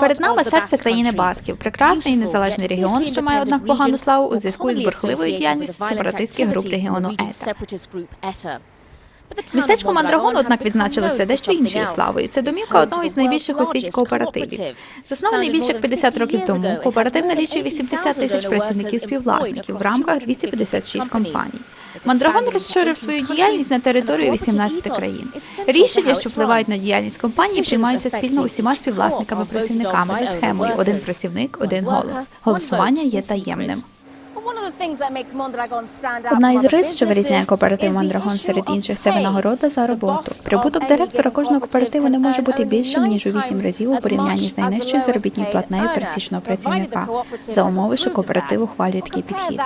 Перед нами серце країни Басків, прекрасний і незалежний регіон, що має однак погану славу у зв'язку із бурхливою діяльністю сепаратистських груп регіону ЕТА. Містечко Мандрагон, однак, відзначилося дещо іншою славою. Це домівка одного із найбільших у світі кооперативів. Заснований більше як 50 років тому, кооператив налічує 80 тисяч працівників співвласників в рамках 256 компаній. Мандрагон розширив свою діяльність на територію 18 країн. Рішення, що впливають на діяльність компанії, приймаються спільно усіма співвласниками-працівниками за схемою один працівник, один голос. Голосування є таємним. Одна із рис, що вирізняє кооператив Мандрагон серед інших, це винагорода за роботу. Прибуток директора кожного кооперативу не може бути більшим ніж у вісім разів у порівнянні з найнижчою заробітною платнею пересічного працівника за умови, що кооператив ухвалює такий підхід.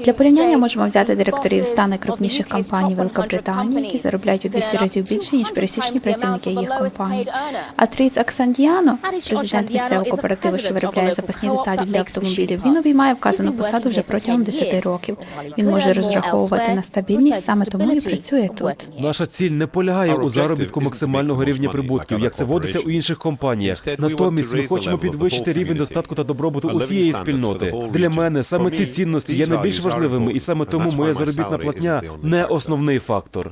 Для порівняння можемо взяти директорів ста найкрупніших компаній Великобританії, які заробляють у 200 разів більше ніж пересічні працівники їх компаній. А Тріц Аксандіано, президент місцевого кооперативу, що виробляє запасні деталі для автомобілів, він обіймає вказану посаду вже протягом 10 років. Він може розраховувати на стабільність, саме тому і працює тут. Наша ціль не полягає у заробітку максимального рівня прибутків, як це водиться у інших компаніях. Натомість ми хочемо підвищити рівень достатку та добробуту усієї спільноти. Для мене саме ці цінності є найбільш важливими, і саме тому моя заробітна платня не основний фактор.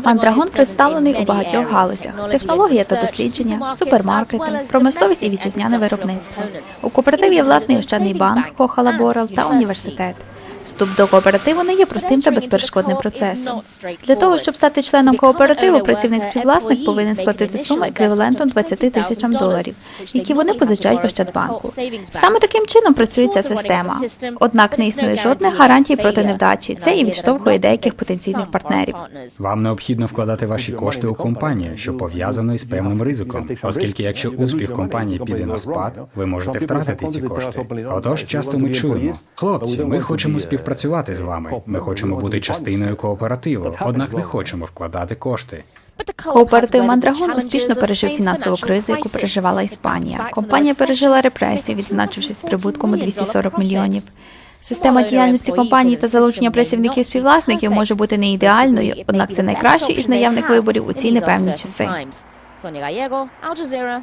Мандрагон представлений у багатьох галузях: технологія та дослідження, супермаркети, промисловість і вітчизняне виробництво. У кооперативі є власний ощадний банк, Кохала Борел та університет. Вступ до кооперативу не є простим та безперешкодним процесом. Для того, щоб стати членом кооперативу, працівник-співвласник повинен сплатити суму еквівалентом 20 тисячам доларів, які вони позичають в Ощадбанку. Саме таким чином працює ця система. Однак не існує жодних гарантій проти невдачі. Це і відштовхує деяких потенційних партнерів. Вам необхідно вкладати ваші кошти у компанію, що пов'язано із певним ризиком, оскільки якщо успіх компанії піде на спад, ви можете втратити ці кошти. Отож, часто ми чуємо, хлопці, ми хочемо з вами. Ми хочемо бути частиною кооперативу, однак не хочемо вкладати кошти. Кооператив Мандрагон успішно пережив фінансову кризу, яку переживала Іспанія. Компанія пережила репресію, відзначившись прибутком у 240 мільйонів. Система діяльності компанії та залучення працівників співвласників може бути не ідеальною, однак це найкраще із наявних виборів у ці непевні часи. Sonia Gallego, Al Jazeera.